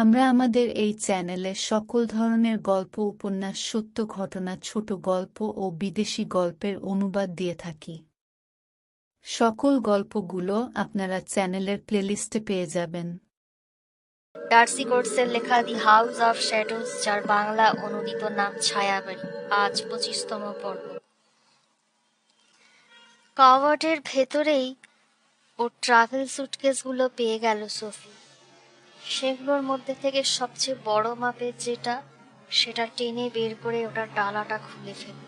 আমরা আমাদের এই চ্যানেলে সকল ধরনের গল্প, উপন্যাস, সত্য ঘটনা, ছোট গল্প ও বিদেশি গল্পের অনুবাদ দিয়ে থাকি। সকল গল্পগুলো আপনারা চ্যানেলের প্লেলিস্টে পেয়ে যাবেন। ডার্সি কোর্টসের লেখা দি হাউস অফ শ্যাডোজ যার বাংলা অনুদিত নাম ছায়াবাড়ি, আজ পঁচিশতম পর্ব। কাওয়ার্ডের ভেতরেই ওর ট্রাভেল সুটকেসগুলো পেয়ে গেল সোফি। সেগুলোর মধ্যে থেকে সবচেয়ে বড় মাপের যেটা, সেটা টেনে বের করে ওটার ডালাটা খুলে ফেলল।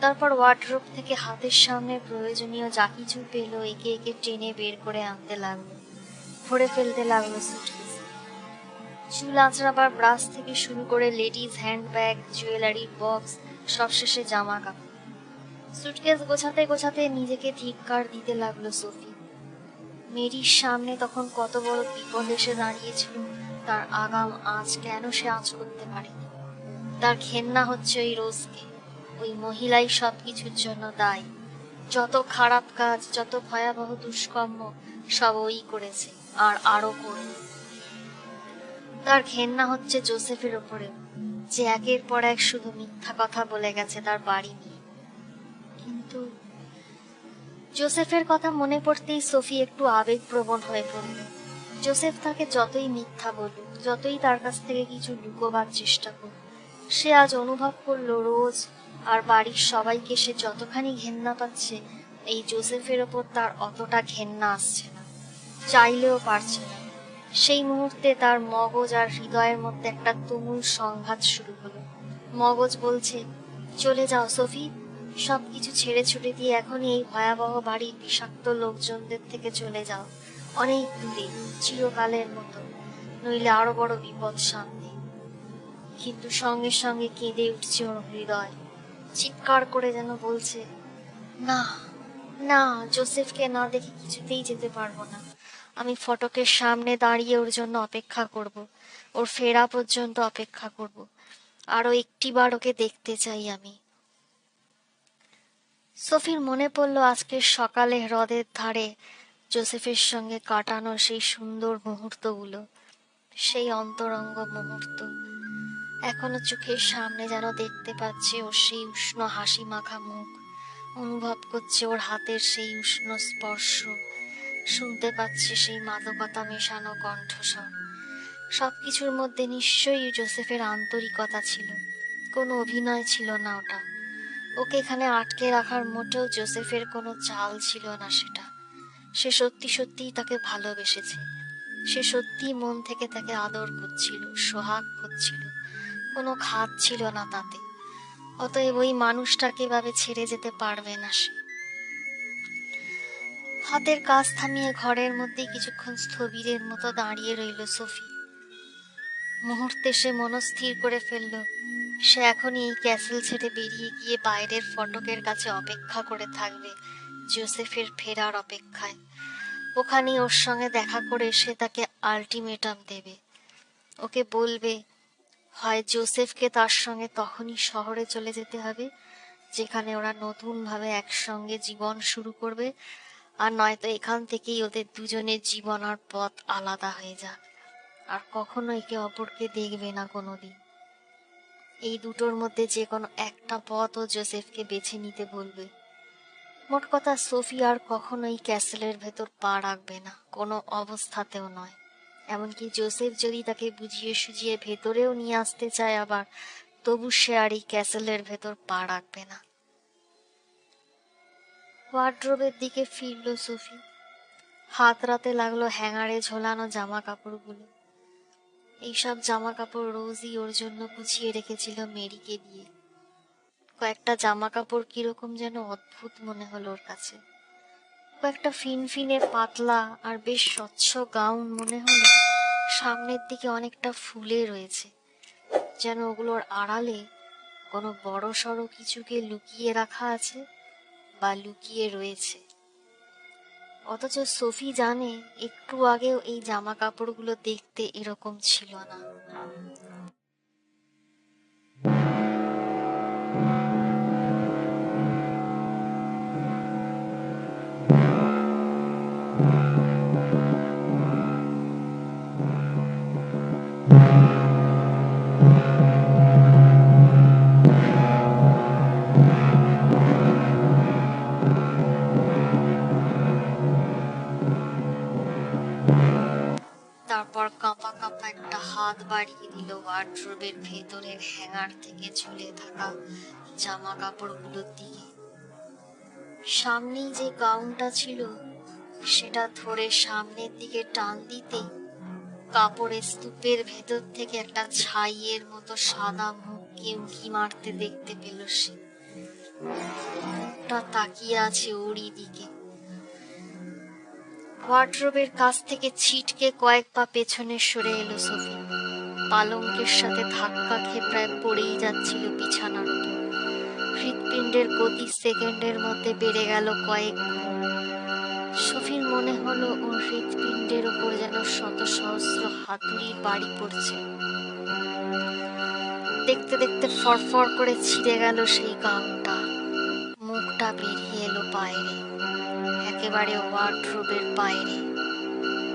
তারপর ওয়ার্ড্রোব থেকে হাতের সামনে প্রয়োজনীয় যা কিছু পেল একে একে টেনে বের করে আনতে লাগল। ভরে ফেলতে লাগল সুটকেস চুল আঁচড়াবার ব্রাশ থেকে শুরু করে লেডিস হ্যান্ডব্যাগ জুয়েলারি বক্স সবশেষে জামা কাপড়। সুটকেস গোছাতে গোছাতে নিজেকে ধিক্কার দিতে লাগল সোফি। মেরির সামনে তখন কত বড় বিপদ এসে দাঁড়িয়েছিল, তার আগাম আজ কেন সে আজ করতে পারেনি? তার ঘেন্না হচ্ছে ওই রোজকে। ওই মহিলাই সব কিছুর জন্য দায়ী। যত খারাপ কাজ, যত ভয়াবহ দুষ্কর্ম, সব ওই করেছে, আর আরও করবে। তার ঘেন্না হচ্ছে জোসেফের ওপরে যে একের পর এক শুধু মিথ্যা কথা বলে গেছে তার বাড়ি নিয়ে। কিন্তু জোসেফের কথা মনে পড়তেই সোফি একটু আবেগপ্রবণ হয়ে পড়ল। জোসেফ তাকে যতই মিথ্যা বলুক, যতই তার কাছ থেকে কিছু লুকোবার চেষ্টা করুক, সে আজ অনুভব করল রোজ আর বাড়ির সবাইকে সে যতখানি ঘেন্না পাচ্ছে, এই জোসেফের ওপর তার অতটা ঘেন্না আসছে না, চাইলেও পারছে না। সেই মুহূর্তে তার মগজ আর হৃদয়ের মধ্যে একটা তুমুল সংঘাত শুরু হলো। মগজ বলছে, চলে যাও সোফি সবকিছু ছেড়ে ছুটে দিয়ে এখন এই ভয়াবহ বাড়ির বিষাক্ত লোকজনদের থেকে চলে যাও। অনেক দূরে, চিরকালের মতো। নইলে আরও বড় বিপদ সামনে। কিন্তু সঙ্গে সঙ্গে কেঁদে উঠছে ওর হৃদয়। চিৎকার করে যেন বলছে, না না, জোসেফকে না দেখে কিছুতেই যেতে পারব না। আমি ফটকের সামনে দাঁড়িয়ে ওর জন্য অপেক্ষা করব। ওর ফেরা পর্যন্ত অপেক্ষা করব। আরও একটিবার ওকে দেখতে চাই আমি। সোফির মনে পড়ল আজকের সকালে হ্রদের ধারে জোসেফের সঙ্গে কাটানো সেই সুন্দর মুহূর্তগুলো, সেই অন্তরঙ্গ মুহূর্ত। এখনও চোখের সামনে যেন দেখতে পাচ্ছে ওর সেই উষ্ণ হাসি মাখা মুখ, অনুভব করছে ওর হাতের সেই উষ্ণ স্পর্শ, শুনতে পাচ্ছে সেই মাদকতা মেশানো কণ্ঠস্বর। সবকিছুর মধ্যে নিশ্চয়ই জোসেফের আন্তরিকতা ছিল, কোনো অভিনয় ছিল না ওটা। ওকে এখানে আটকে রাখার মোটেও জোসেফের কোনো চাল ছিল না সেটা। সে সত্যি সত্যিই তাকে ভালোবেসেছে। সে সত্যি মন থেকে তাকে আদর করছিল, সোহাগ করছিল। কোনো খাত ছিল না তাতে। অতএব ওই মানুষটাকে এভাবে ছেড়ে যেতে পারবে না সে। হাতের কাজ থামিয়ে ঘরের মধ্যে কিছুক্ষণ স্থবিরের মতো দাঁড়িয়ে রইল সোফি। মুহূর্তে সে মনস্থির করে ফেলল সে এখনই এই ক্যাসেল ছেড়ে বেরিয়ে গিয়ে বাইরের ফটকের কাছে অপেক্ষা করে থাকবে, জোসেফের ফেরার অপেক্ষায়। ওখানে ওর সঙ্গে দেখা করে সে তাকে আলটিমেটাম দেবে। ওকে বলবে, হয় জোসেফকে তার সঙ্গে তখনই শহরে চলে যেতে হবে, যেখানে ওরা নতুনভাবে একসঙ্গে জীবন শুরু করবে, আর নয়তো এখান থেকেই ওদের দুজনের জীবন আর পথ আলাদা হয়ে যাক। আর কখনো একে অপরকে দেখবে না কোনোদিন। এই দুটোর মধ্যে যে কোনো একটা পথ ও জোসেফকে বেছে নিতে বলবে। মোট কথা, সোফি আর কখনোই ক্যাসেলের ভেতর পা রাখবে না, কোনো অবস্থাতেও নয়। এমনকি জোসেফ যদি তাকে বুঝিয়ে সুঝিয়ে ভেতরেও নিয়ে আসতে চায় আবার, তবু সে আর এই ক্যাসেলের ভেতর পা রাখবে না। ওয়ার্ড্রোবের দিকে ফিরল সোফি। হাত রাতে লাগল হ্যাঙ্গারে ঝোলানো জামা কাপড়গুলো এইসব জামা কাপড় রোজই ওর জন্য গুছিয়ে রেখেছিল মেরিকে দিয়ে। কয়েকটা জামা কাপড় কীরকম যেন অদ্ভুত মনে হলো ওর কাছে। কয়েকটা ফিনফিনে পাতলা আর বেশ স্বচ্ছ গাউন মনে হলো সামনের দিকে অনেকটা ফুলে রয়েছে। যেন ওগুলোর আড়ালে কোনো বড় সড়ো কিছুকে লুকিয়ে রাখা আছে বা লুকিয়ে রয়েছে। অথচ সোফি জানে একটু আগেও এই জামা কাপড়গুলো দেখতে এরকম ছিল না। বাড়িয়ে দিল ওয়ার্ড্রোবের ভেতরের হ্যাঙ্গার থেকে ঝুলে থাকা জামা কাপড়গুলোর দিকে সামনেই যে গাউনটা ছিল, সেটা ধরে সামনের দিকে টান দিতেই কাপড়ের স্তূপের ভেতর থেকে একটা ছাইয়ের মতো সাদা মুখকে উঁকি মারতে দেখতে পেল সে। মুখটা তাকিয়ে আছে ওরই দিকে। ওয়ার্ড্রোবের কাছ থেকে ছিটকে কয়েক পা পেছনে সরে এলো সোফি পালঙ্কের সাথে ধাক্কা খেয়ে প্রায় পড়েই যাচ্ছিল বিছানার হৃৎপিণ্ডের গতি সেকেন্ডের মধ্যে বেড়ে গেল কয়েক। সোফির মনে হলো ওর হৃৎপিণ্ডের ওপর যেন শত সহস্র হাতুড়ির বাড়ি পড়ছে। দেখতে দেখতে ফরফর করে ছিঁড়ে গেল সেই গাউনটা মুখটা বেরিয়ে এলো বাইরে, একেবারে ওয়ার্ড্রোবের বাইরে।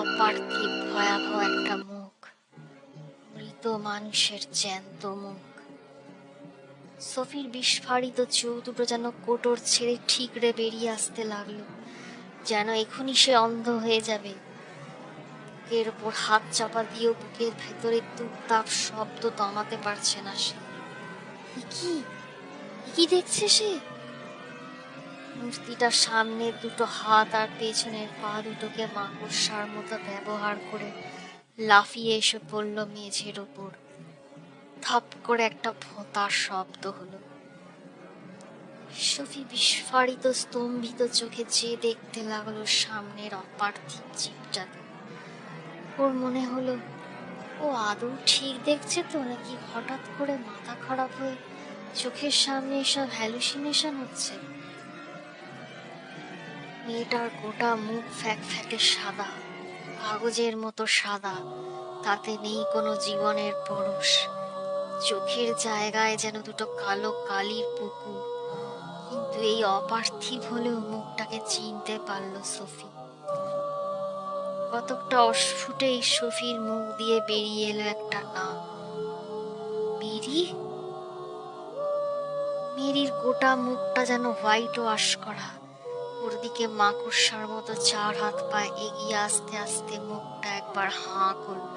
অপার্থিব, ভয়াবহ একটা মৃত মানুষের জ্যান্ত মুখ। সফির বিস্ফারিত চোখ যেন কোটর ছেড়ে ঠিকরে বেরিয়ে আসতে লাগল, যেন এখনই সে অন্ধ হয়ে যাবে। বুকের ওপর হাত চাপা দিয়েও বুকের ভেতরে তুপতাপ শব্দ দমাতে পারছে না সে। কি? কি দেখছে সে? মূর্তিটার সামনে দুটো হাত আর পেছনের পা দুটোকে মাকড়সার মতো ব্যবহার করে লাফিয়ে এসে পড়ল মেঝের ওপর থাপ করে একটা ভোঁতার শব্দ হলো। সফি বিস্ফারিত, স্তম্ভিত চোখে চেয়ে দেখতে লাগল সামনের অপার্থিব জীবটাকে। ওর মনে হলো, ও আদৌ ঠিক দেখছে তো নাকি হঠাৎ করে মাথা খারাপ হয়ে চোখের সামনে এসব হ্যালুসিনেশন হচ্ছে? মেয়েটার গোটা মুখ ফ্যাক ফ্যাকে সাদা। কাগজের মতো সাদা, তাতে নেই কোনো জীবনের পরশ। চোখের জায়গায় যেন দুটো কালো কালির পুকুর। কিন্তু এই অপার্থিব হলেও মুখটাকে চিনতে পারল সফি। কতকটা অস্ফুটেই সফির মুখ দিয়ে বেরিয়ে এলো একটা নাম মেরি? মেরির গোটা মুখটা যেন হোয়াইট ওয়াশ করা। ওর দিকে মাকড়সার মতো চার হাত পা এগিয়ে আসতে আসতে মুখটা একবার হাঁ করল।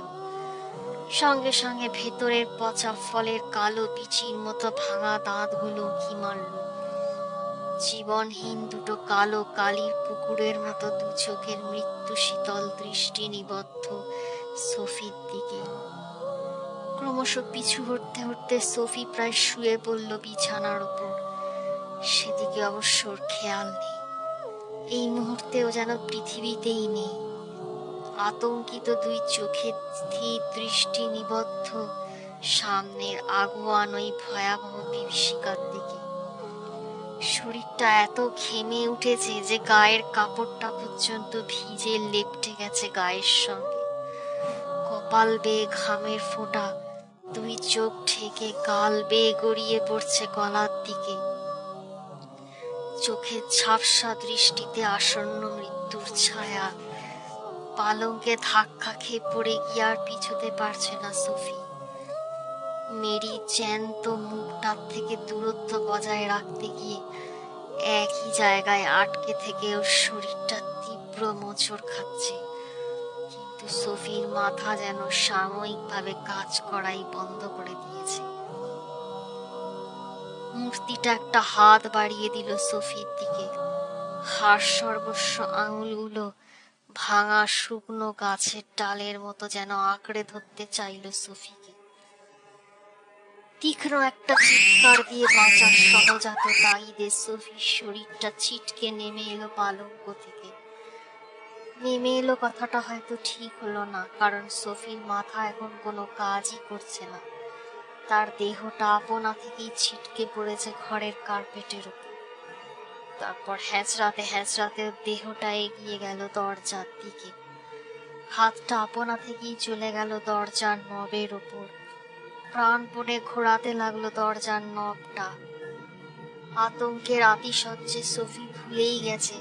সঙ্গে সঙ্গে ভেতরের পচা ফলের কালো বিচির মতো ভাঙা দাঁতগুলো কি মারল। জীবনহীন দুটো কালো কালির পুকুরের মতো দু চোখের মৃত্যু শীতল দৃষ্টি নিবদ্ধ সফির দিকে। ক্রমশ পিছু হটতে হটতে সফি প্রায় শুয়ে পড়ল বিছানার ওপর। সেদিকে অবশ্য খেয়াল নেই। এই মুহূর্তেও যেন পৃথিবীতেই নেই। আতঙ্কিত দুই চোখে স্থির দৃষ্টি নিবদ্ধ সামনের আগুয়ান ওই ভয়াবহ বিভীষিকার দিকে। শরীরটা এত ঘেমে উঠেছে যে গায়ের কাপড়টা পর্যন্ত ভিজে লেপটে গেছে গায়ের সঙ্গে। কপাল বেয়ে ঘামের ফোঁটা, দুই চোখ ঠেকে গাল বেয়ে গড়িয়ে পড়ছে গলার দিকে। চোখের ঝাপসা দৃষ্টিতে আসন্ন মৃত্যুর ছায়া। পালঙ্কে ধাক্কা খেয়ে পড়ে গিয়ে আর পিছুতে পারছে না সফি। মেরি জ্যান্ত মুখটার থেকে দূরত্ব বজায় রাখতে গিয়ে একই জায়গায় আটকে থেকে ওর শরীরটা তীব্র মোচড় খাচ্ছে। কিন্তু সফির মাথা যেন সাময়িকভাবে কাজ করাই বন্ধ করে দিয়েছে। মূর্তিটা একটা হাত বাড়িয়ে দিল সফির দিকে। হার সর্বস্ব আঙুলগুলো ভাঙা শুকনো গাছের ডালের মতো যেন আঁকড়ে ধরতে চাইল সফিকে। তীক্ষ্ণ একটা চিৎকার দিয়ে বাঁচার সহজাত তাইদে সফির শরীরটা ছিটকে নেমে এলো পালঙ্ক থেকে। নেমে এলো কথাটা হয়তো ঠিক হলো না, কারণ সফির মাথা এখন কোনো কাজই করছে না। তার দেহটা আপনা থেকেই ছিটকে পড়েছে ঘরের কার্পেটের উপর। তারপর হ্যাচড়াতে ওর দেহটা এগিয়ে গেল দরজার দিকে। হাতটা আপনা থেকেই চলে গেল দরজার নবের ওপর প্রাণপণে ঘোরাতে লাগল দরজার নবটা। আতঙ্কের আতিশয্যে সফি ভুলেই গেছে।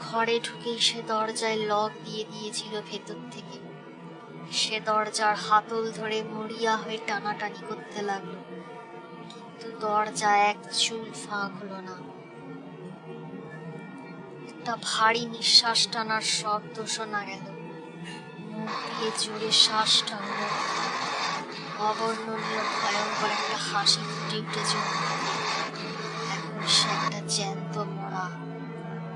ঘরে ঢুকেই সে দরজায় লক দিয়ে দিয়েছিল ভেতর থেকে। সে দরজার হাতল ধরে মরিয়া হয়ে টানাটানি করতে লাগল। কিন্তু দরজা এক চুল ফাঁক হলো না। একটা ভারী নিঃশ্বাস টানার শব্দ শোনা গেল। মুখ দিয়ে জোরে শ্বাস টানলো। অবর্ণনীয় ভয়ঙ্কর একটা হাসি ফুটে উঠেছে। এখন সে একটা জ্যান্ত মরা।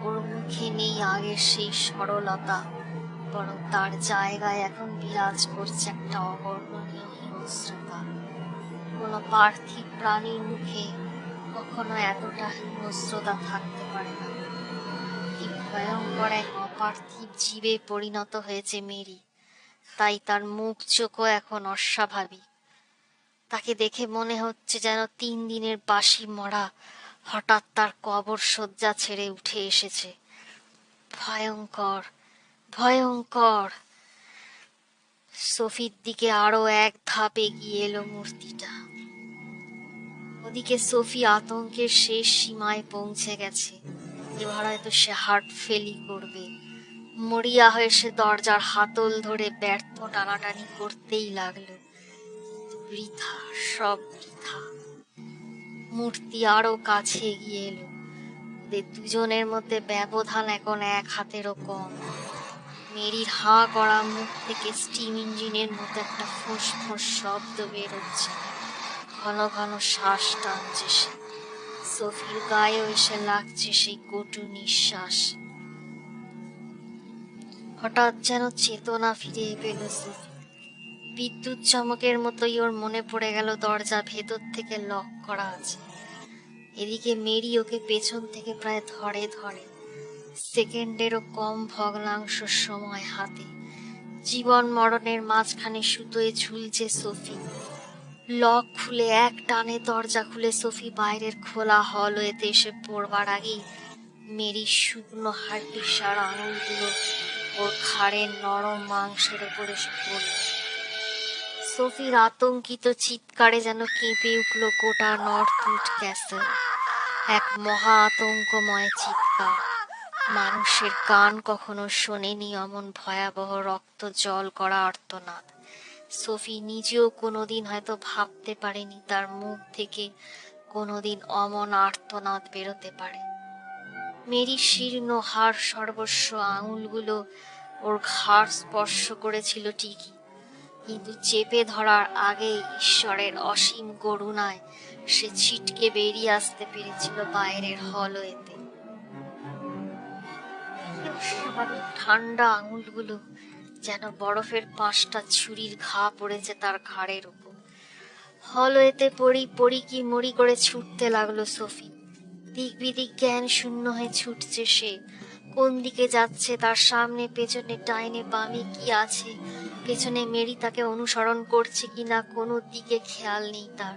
ওর মুখে নেই আগের সেই সরলতা। বরং তার জায়গায় এখন বিরাজ করছে একটা অবর্ণনীয় হিংস্রতা। কোনো পার্থিব প্রাণীর মুখে কখনো এতটা হিংস্রতা থাকতে পারে না। ভয়ঙ্কর এক অপার্থিব জীবে পরিণত হয়েছে মেরি। তাই তার মুখ চোখও এখন অস্বাভাবিক। তাকে দেখে মনে হচ্ছে যেন তিন দিনের বাসি মরা হঠাৎ তার কবর শয্যা ছেড়ে উঠে এসেছে। ভয়ঙ্কর ভয়ঙ্কর। সফির দিকে আরও এক ধাপ এগিয়ে এলো মূর্তিটা। ওদিকে সফি আতঙ্কের শেষ সীমায় পৌঁছে গেছে। এবার হয়তো সে হার্ট ফেলি করবে। মরিয়া হয়ে সে দরজার হাতল ধরে ব্যর্থ টানাটানি করতেই লাগল। বৃথা, সব বৃথা। মূর্তি আরও কাছে এগিয়ে এলো। দুজনের মধ্যে ব্যবধান এখন এক হাতেরও কম। মেরির হা করা মুখ থেকে স্টিম ইঞ্জিনের মতো একটা ফোঁস ফোঁস শব্দ বেরোচ্ছে। ঘন ঘন শ্বাস টানছে সে। সফির গায়েও এসে লাগছে সেই কটু নিঃশ্বাস। হঠাৎ যেন চেতনা ফিরে পেল সফি বিদ্যুৎ চমকের মতোই ওর মনে পড়ে গেল দরজা ভেতর থেকে লক করা আছে। এদিকে মেরি ওকে পেছন থেকে প্রায় ধরে ধরে। সেকেন্ডেরও কম ভগ্নাংশ সময় হাতে। জীবন মরণের মাঝখানে সুতোয় ঝুলছে সফি। লক খুলে এক টানে দরজা খুলে সফি বাইরের খোলা হল হলওয়েতে এসে পড়বার আগেই মেরি শুকনো হাড্ডি সারা আঙুলগুলো ওর ঘাড়ের নরম মাংসের উপর এসে পড়ল। সফির আতঙ্কিত চিৎকারে যেন কেঁপে উঠল গোটা নর্থ উড ক্যাসেল। এক মহা আতঙ্কময় চিৎকার। মানুষের কান কখনো শোনেনি অমন ভয়াবহ রক্ত জল করা আর্তনাদ। সোফি নিজেও কোনোদিন হয়তো ভাবতে পারেনি তার মুখ থেকে কোনোদিন অমন আর্তনাদ বেরোতে পারে। মেরি শীর্ণ হাড় সর্বস্ব আঙুলগুলো ওর ঘাড় স্পর্শ করেছিল ঠিকই, কিন্তু চেপে ধরার আগে ঈশ্বরের অসীম করুণায় সে ছিটকে বেরিয়ে আসতে পেরেছিল বাইরের হলওয়েতে। ঠান্ডা আঙুলগুলো যেন বরফের পাঁচটা ছুরির ঘা পড়েছে তার ঘাড়ের উপর হলওয়েতে পড়ি পড়ি কি মরি করে ছুটতে লাগল সফি। দিক বিদিক জ্ঞান শূন্য হয়ে ছুটছে সে। কোন দিকে যাচ্ছে তার সামনে, পেছনে ডাইনে বামে কি আছে? পেছনে মেরি তাকে অনুসরণ করছে কি না কোনো দিকে খেয়াল নেই তার।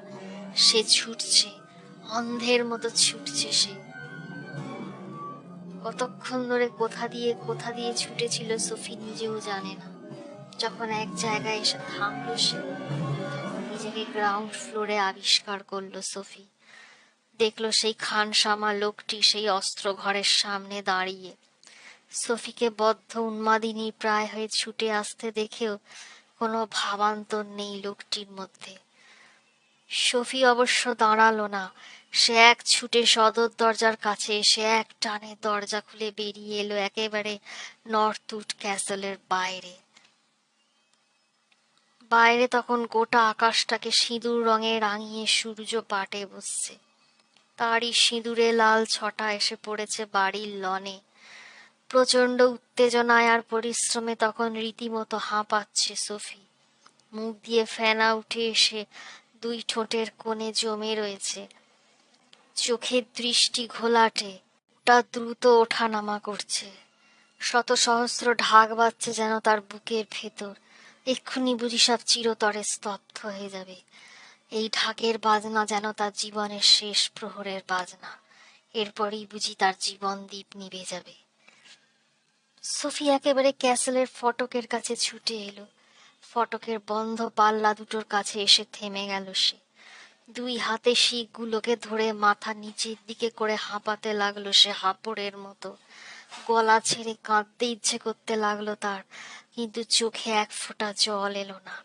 সে ছুটছে, অন্ধের মতো ছুটছে সে। কতক্ষণ ধরে কোথা দিয়ে কোথা দিয়ে ছুটেছিল সফি নিজেও জানে না। যখন এক জায়গায় এসে থামলো সে নিজেকে গ্রাউন্ড ফ্লোরে আবিষ্কার করল সফি। দেখল সেই খানসামা লোকটি সেই অস্ত্র ঘরের সামনে দাঁড়িয়ে। সফিকে বদ্ধ উন্মাদিনী প্রায় হয়ে ছুটে আসতে দেখেও কোনো ভাবান্তর নেই লোকটির মধ্যে। সফি অবশ্য দাঁড়াল না সে এক ছুটে সদর দরজার কাছে এসে এক টানে দরজা খুলে বেরিয়ে এলো একেবারে নর্থ উড ক্যাসেলের বাইরে। বাইরে তখন গোটা আকাশটাকে সিঁদুর রঙে রাঙিয়ে সূর্য পাটে বসছে। তারই সিঁদুরে লাল ছটা এসে পড়েছে বাড়ির লনে। প্রচণ্ড উত্তেজনায় আর পরিশ্রমে তখন রীতিমতো হাঁপাচ্ছে সফি। মুখ দিয়ে ফেনা উঠে এসে দুই ঠোঁটের কোণে জমে রয়েছে। চোখের দৃষ্টি ঘোলাটে তা দ্রুত ওঠানামা করছে। শত সহস্র ঢাক বাজছে যেন তার বুকের ভেতর। এক্ষুনি বুঝি সব চিরতরে স্তব্ধ হয়ে যাবে। এই ঢাকের বাজনা যেন তার জীবনের শেষ প্রহরের বাজনা। এরপরেই বুঝি তার জীবন দ্বীপ নিভে যাবে। সোফি একেবারে ক্যাসেলের ফটকের কাছে ছুটে এলো। ফটকের বন্ধ পাল্লা দুটোর কাছে এসে থেমে গেল সে। দুই হাতে শিকগুলোকে ধরে মাথা নিচের দিকে করে হাঁপাতে লাগল সে হাঁপড়ের মতো। গলা ছেড়ে কাঁদতে ইচ্ছে করতে লাগল তার, কিন্তু চোখে এক ফোঁটা জল এলো না।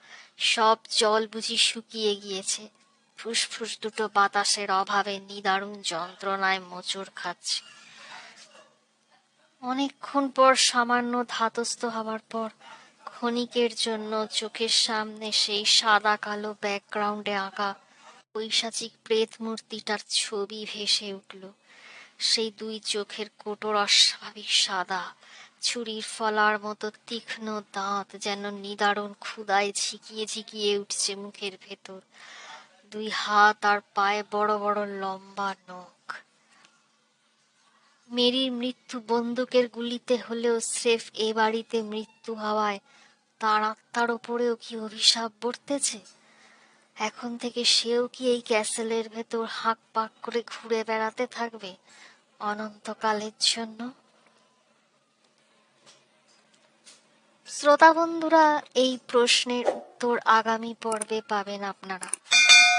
সব জল বুঝি শুকিয়ে গিয়েছে। ফুসফুস দুটো বাতাসের অভাবে নিদারুণ যন্ত্রণায় মোচড় খাচ্ছে। অনেকক্ষণ পর সামান্য ধাতস্থ হওয়ার পর ক্ষণিকের জন্য চোখের সামনে সেই সাদা কালো ব্যাকগ্রাউন্ডে আঁকা পৈশাচিক প্রেত মূর্তিটার ছবি ভেসে উঠল। সেই দুই চোখের কোটর অস্বাভাবিক সাদা, ছুরির ফলার মতো তীক্ষ্ণ দাঁত যেন নিদারুণ ক্ষুদায় ঝিকিয়ে ঝিকিয়ে উঠছে মুখের ভেতর। দুই হাত আর পায়ে বড় বড় লম্বা নখ। মেরির মৃত্যু বন্দুকের গুলিতে হলেও স্রেফ এ বাড়িতে মৃত্যু হওয়ায় তার আত্মার ওপরেও কি অভিশাপ বর্তেছে? এখন থেকে সেও কি এই ক্যাসেলের ভেতর হাঁক পাক করে ঘুরে বেড়াতে থাকবে অনন্তকালের জন্য? শ্রোতা বন্ধুরা, এই প্রশ্নের উত্তর আগামী পর্বে পাবেন আপনারা।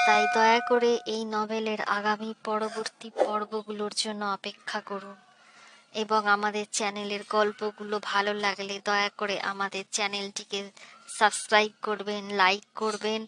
তাই দয়া করে এই নভেলের আগামী পরবর্তী পর্বগুলোর জন্য অপেক্ষা করুন এবং আমাদের চ্যানেলের গল্পগুলো ভালো লাগলে দয়া করে আমাদের চ্যানেলটিকে সাবস্ক্রাইব করবেন, লাইক করবেন